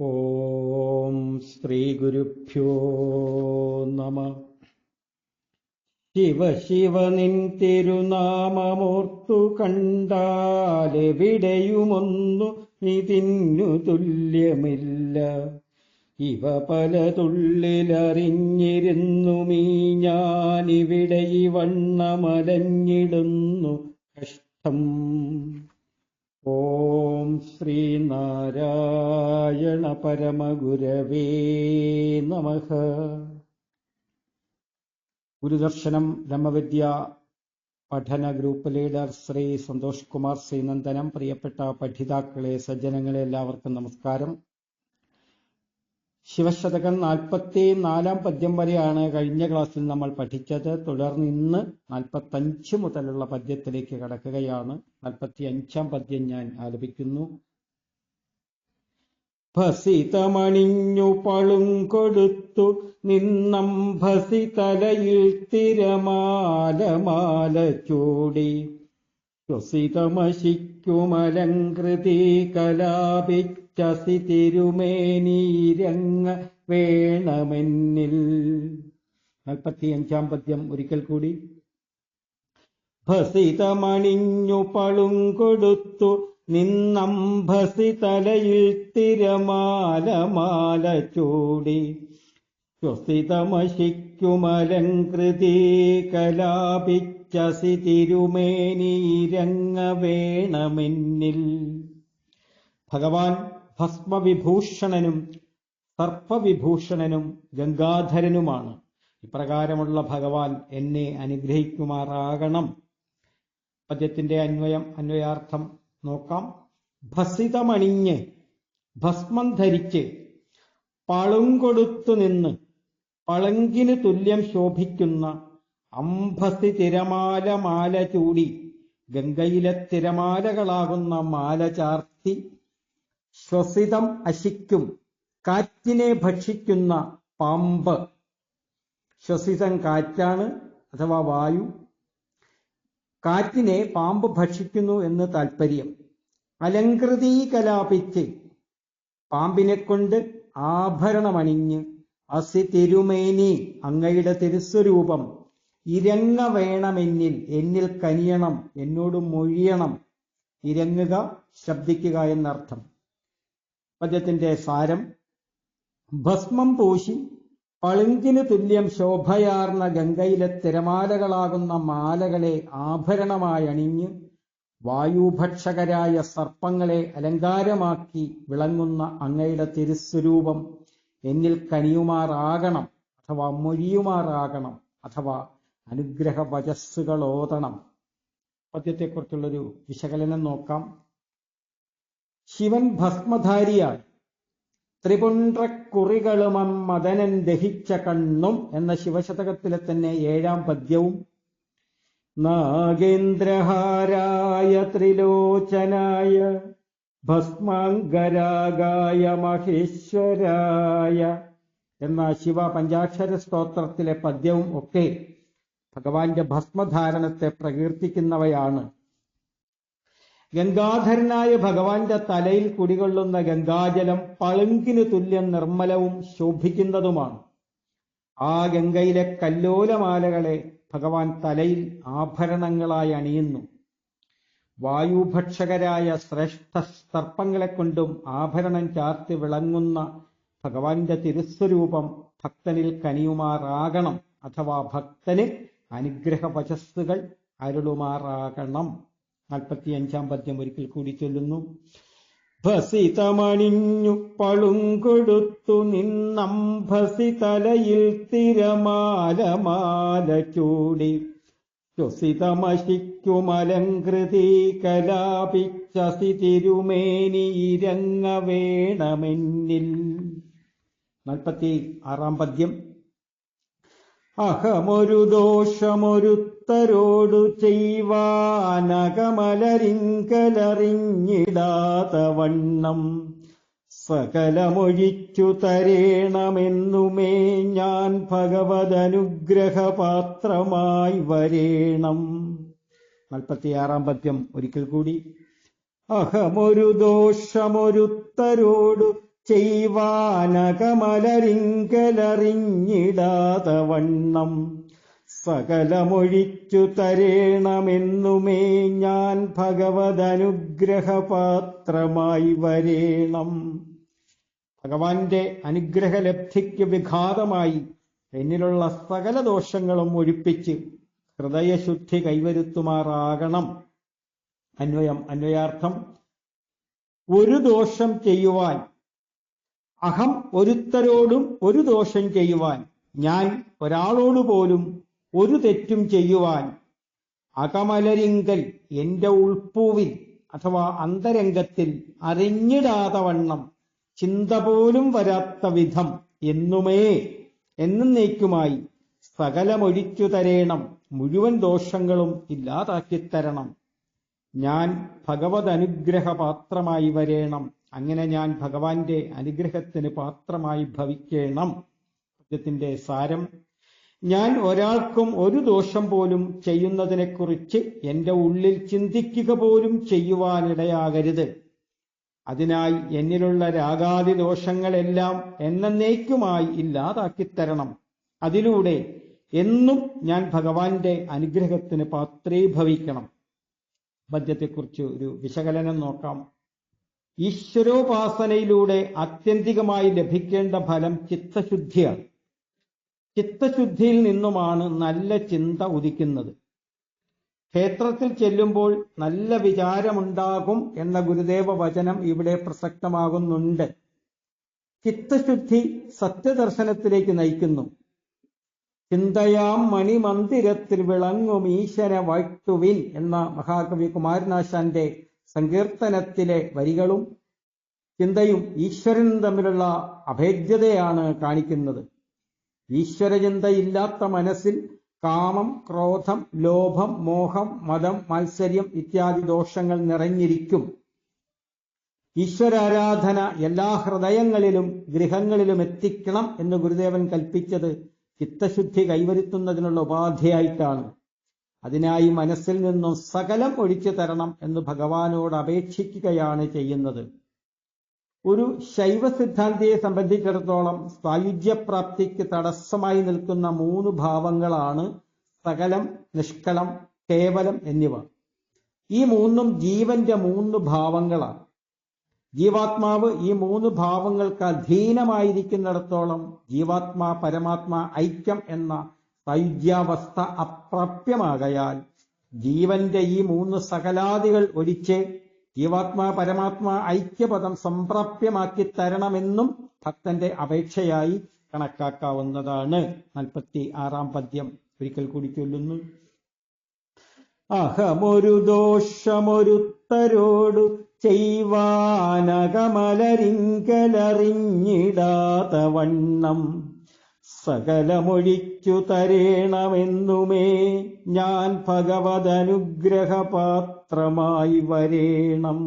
ഓം ശ്രീഗുരുഭ്യോ നമ. ശിവ ശിവ നിൻ തിരുനാമമോർത്തു കണ്ടാലെവിടെയുമൊന്നു ഇതിന്നു തുല്യമില്ല. ഇവ പല തുള്ളിലറിഞ്ഞിരുന്നു മീ ഞാനിവിടെ ഈ വണ്ണമലഞ്ഞിടുന്നു കഷ്ടം. ഓം ശ്രീനാരായണ പരമഗുരവേ നമ. ഗുരുദർശനം ബ്രഹ്മവിദ്യ പഠന ഗ്രൂപ്പ് ലീഡർ ശ്രീ സന്തോഷ് കുമാർ ശ്രീനന്ദനം. പ്രിയപ്പെട്ട പഠിതാക്കളെ സജ്ജനങ്ങളെ എല്ലാവർക്കും നമസ്കാരം. ശിവശതകം നാൽപ്പത്തി നാലാം പദ്യം വരെയാണ് കഴിഞ്ഞ ക്ലാസ്സിൽ നമ്മൾ പഠിച്ചത്. തുടർന്ന് ഇന്ന് നാൽപ്പത്തഞ്ച് മുതലുള്ള പദ്യത്തിലേക്ക് കടക്കുകയാണ്. നാൽപ്പത്തി അഞ്ചാം പദ്യം ഞാൻ ആലപിക്കുന്നു. ഭസിതമണിഞ്ഞു പളും കൊടുത്തു നിന്നംഭസി തലയിൽ തിരമാലമാല ചൂടി ശ്വസിതമശിക്കുമലങ്കൃതി കലാപിച്ചസി തിരുമേനീരങ്ങ വേണമെന്നിൽ. നാൽപ്പത്തിയഞ്ചാം പദ്യം ഒരിക്കൽ കൂടി. ഭസിതമണിഞ്ഞു പളും കൊടുത്തു നിന്നംഭസി തലയിൽ തിരമാലമാല ചൂടി ശ്വസിതമശിക്കുമലങ്കൃതി കലാപിച്ചസി തിരുമേനീരങ്ങ വേണമെന്നിൽ ഭഗവാൻ ഭസ്മവിഭൂഷണനും സർപ്പവിഭൂഷണനും ഗംഗാധരനുമാണ്. ഇപ്രകാരമുള്ള ഭഗവാൻ എന്നെ അനുഗ്രഹിക്കുമാറാകണം. പദ്യത്തിന്റെ അന്വയം അന്വയാർത്ഥം നോക്കാം. ഭസിതമണിഞ്ഞ് ഭസ്മം ധരിച്ച് പളുങ്കൊടുത്തു നിന്ന് പളങ്കിന് തുല്യം ശോഭിക്കുന്ന അംഭസി തിരമാല മാല ചൂടി ഗംഗയിലെ തിരമാലകളാകുന്ന മാല ചാർത്തി ശ്വസിതം അശിക്കും കാറ്റിനെ ഭക്ഷിക്കുന്ന പാമ്പ്. ശ്വസിതം കാറ്റാണ് അഥവാ വായു. കാറ്റിനെ പാമ്പ് ഭക്ഷിക്കുന്നു എന്ന് താൽപ്പര്യം അലങ്കൃതീ കലാപിച്ച് പാമ്പിനെ കൊണ്ട് ആഭരണമണിഞ്ഞ് അസി തിരുമേനി അങ്ങയുടെ തിരുസ്വരൂപം. ഇരങ്ങ വേണമെന്നിൽ എന്നിൽ കനിയണം എന്നോട് മൊഴിയണം. ഇരങ്ങുക ശബ്ദിക്കുക എന്നർത്ഥം. പദ്യത്തിന്റെ സാരം ഭസ്മം പൂശി പളുങ്കിന് തുല്യം ശോഭയാർന്ന ഗംഗയിലെ തിരമാലകളാകുന്ന മാലകളെ ആഭരണമായി അണിഞ്ഞ് വായുഭക്ഷകരായ സർപ്പങ്ങളെ അലങ്കാരമാക്കി വിളങ്ങുന്ന അങ്ങയുടെ തിരുസ്വരൂപം എന്നിൽ കനിയുമാറാകണം അഥവാ മൊഴിയുമാറാകണം അഥവാ അനുഗ്രഹ വചസ്സുകൾ ഓതണം പദ്യത്തെക്കുറിച്ചുള്ളൊരു വിശകലനം നോക്കാം. ശിവൻ ഭസ്മധാരിയായി. ത്രിപുണ്ട്രക്കുറികളുമം മദനൻ ദഹിച്ച കണ്ണും എന്ന ശിവശതകത്തിലെ തന്നെ ഏഴാം പദ്യവും. നാഗേന്ദ്രഹാരായ ത്രിലോചനായ ഭസ്മാംഗരാഗായ മഹേശ്വരായ എന്ന ശിവ പഞ്ചാക്ഷര സ്തോത്രത്തിലെ പദ്യവും ഒക്കെ ഭഗവാന്റെ ഭസ്മധാരണത്തെ പ്രകീർത്തിക്കുന്നവയാണ്. ഗംഗാധരനായ ഭഗവാന്റെ തലയിൽ കുടികൊള്ളുന്ന ഗംഗാജലം പളുങ്കിന് തുല്യം നിർമ്മലവും ശോഭിക്കുന്നതുമാണ്. ആ ഗംഗയിലെ കല്ലോലമാലകളെ ഭഗവാൻ തലയിൽ ആഭരണങ്ങളായി അണിയുന്നു. വായുഭക്ഷകരായ ശ്രേഷ്ഠ സർപ്പങ്ങളെ കൊണ്ടും ആഭരണം ചാർത്തി വിളങ്ങുന്ന ഭഗവാന്റെ തിരുസ്വരൂപം ഭക്തനിൽ കനിയുമാറാകണം. അഥവാ ഭക്തന് അനുഗ്രഹ വചസ്സുകൾ അരുളുമാറാകണം. നാൽപ്പത്തിയഞ്ചാം പദ്യം ഒരിക്കൽ കൂടി ചൊല്ലുന്നു. ഭസിതമണിഞ്ഞു പളുങ്കൊടുത്തു നിന്നംഭസി തലയിൽ തിരമാല മാല ചൂടി ശ്വസിതമശിക്കുമലങ്കൃതി കലാപിച്ചസി തിരുമേനി ഇരങ്ങ വേണമെന്നിൽ. നാൽപ്പത്തി ആറാം പദ്യം. അഹമൊരു ദോഷമൊരുത്തരോടു ചെയ്വാനകമലരിങ്കലറിഞ്ഞിടാത്ത വണ്ണം സകലമൊഴിച്ചു തരേണമെന്നുമേ ഞാൻ ഭഗവതനുഗ്രഹപാത്രമായി വരേണം. നാൽപ്പത്തിയാറാം പദ്യം ഒരിക്കൽ കൂടി. അഹമൊരു ദോഷമൊരുത്തരോടു ചെയ്വാനകമലരിങ്കലറിഞ്ഞിടാത വണ്ണം സകലമൊഴിച്ചു തരേണമെന്നുമേ ഞാൻ ഭഗവതനുഗ്രഹപാത്രമായി വരേണം. ഭഗവാന്റെ അനുഗ്രഹലബ്ധിക്ക് വിഘാതമായി എന്നിലുള്ള സകല ദോഷങ്ങളും ഒഴിപ്പിച്ച് ഹൃദയശുദ്ധി കൈവരുത്തുമാറാകണം. അന്വയം അന്വയാർത്ഥം. ഒരു ദോഷം ചെയ്യുവാൻ അഹം ഒരുത്തരോടും ഒരു ദോഷം ചെയ്യുവാൻ ഞാൻ ഒരാളോട് പോലും ഒരു തെറ്റും ചെയ്യുവാൻ അകമലരിങ്കൽ എന്റെ ഉൾപ്പൂവിൽ അഥവാ അന്തരംഗത്തിൽ അറിഞ്ഞിടാതെ വണ്ണം ചിന്ത പോലും വരാത്ത വിധം എന്നുമേ എന്നേക്കുമായി സകലമൊഴിച്ചു തരേണം മുഴുവൻ ദോഷങ്ങളും ഇല്ലാതാക്കിത്തരണം. ഞാൻ ഭഗവത് അനുഗ്രഹപാത്രമായി വരേണം. അങ്ങനെ ഞാൻ ഭഗവാന്റെ അനുഗ്രഹത്തിന് പാത്രമായി ഭവിക്കണം. സാരം ഞാൻ ഒരാൾക്കും ഒരു ദോഷം പോലും ചെയ്യുന്നതിനെക്കുറിച്ച് എന്റെ ഉള്ളിൽ ചിന്തിക്കുക പോലും ചെയ്യുവാനിടയാകരുത്. അതിനായി എന്നിലുള്ള രാഗാദി ദോഷങ്ങളെല്ലാം എന്നേക്കുമായി ഇല്ലാതാക്കിത്തരണം. അതിലൂടെ എന്നും ഞാൻ ഭഗവാന്റെ അനുഗ്രഹത്തിന് പാത്രീഭവിക്കണം. പദ്യത്തെക്കുറിച്ച് ഒരു വിശകലനം നോക്കാം. ഈശ്വരോപാസനയിലൂടെ ആത്യന്തികമായി ലഭിക്കേണ്ട ഫലം ചിത്തശുദ്ധിയാണ്. ചിത്തശുദ്ധിയിൽ നിന്നുമാണ് നല്ല ചിന്ത ഉദിക്കുന്നത്. ക്ഷേത്രത്തിൽ ചെല്ലുമ്പോൾ നല്ല വിചാരമുണ്ടാകും എന്ന ഗുരുദേവ വചനം ഇവിടെ പ്രസക്തമാകുന്നുണ്ട്. ചിത്തശുദ്ധി സത്യദർശനത്തിലേക്ക് നയിക്കുന്നു. ചിന്തയാം മണിമന്ദിരത്തിൽ വിളങ്ങും ഈശ്വര വാഴ്ത്തുവിൻ എന്ന മഹാകവി കുമാരനാശാന്റെ സങ്കീർത്തനത്തിലെ വരികളും ചിന്തയും ഈശ്വരനും തമ്മിലുള്ള അഭേദ്യതയാണ് കാണിക്കുന്നത്. ഈശ്വരചിന്തയില്ലാത്ത മനസ്സിൽ കാമം ക്രോധം ലോഭം മോഹം മതം മത്സര്യം ഇത്യാദി ദോഷങ്ങൾ നിറഞ്ഞിരിക്കും. ഈശ്വരാരാധന എല്ലാ ഹൃദയങ്ങളിലും ഗൃഹങ്ങളിലും എത്തിക്കണം എന്ന് ഗുരുദേവൻ കൽപ്പിച്ചത് ചിത്തശുദ്ധി കൈവരുത്തുന്നതിനുള്ള ഉപാധിയായിട്ടാണ്. അതിനായി മനസ്സിൽ നിന്നും സകലം ഒഴിച്ചു തരണം എന്ന് ഭഗവാനോട് അപേക്ഷിക്കുകയാണ് ചെയ്യുന്നത്. ഒരു ശൈവ സിദ്ധാന്തിയെ സംബന്ധിച്ചിടത്തോളം സായുജ്യപ്രാപ്തിക്ക് തടസ്സമായി നിൽക്കുന്ന മൂന്ന് ഭാവങ്ങളാണ് സകലം നിഷ്കളം കേവലം എന്നിവ. ഈ മൂന്നും ജീവന്റെ മൂന്ന് ഭാവങ്ങളാണ്. ജീവാത്മാവ് ഈ മൂന്ന് ഭാവങ്ങൾക്ക് അധീനമായിരിക്കുന്നിടത്തോളം ജീവാത്മാ പരമാത്മാ ഐക്യം എന്ന സൈജ്യാവസ്ഥ അപ്രാപ്യമാകയാൽ ജീവന്റെ ഈ മൂന്ന് സകലാദികൾ ഒഴിച്ച് ജീവാത്മാ പരമാത്മാ ഐക്യപദം സംപ്രാപ്യമാക്കി തരണമെന്നും ഭക്തന്റെ അപേക്ഷയായി കണക്കാക്കാവുന്നതാണ്. നാൽപ്പത്തി ആറാം പദ്യം ഒരിക്കൽ കൂടി ചൊല്ലുന്നു. അഹമൊരു ദോഷമൊരുത്തരോടു ചെയ്വാനകമലരിങ്കലറിഞ്ഞിടാത്ത വണ്ണം സകലമൊഴിച്ചു തരേണമെന്നുമേ ഞാൻ ഭഗവദനുഗ്രഹപാത്രമായി വരേണം.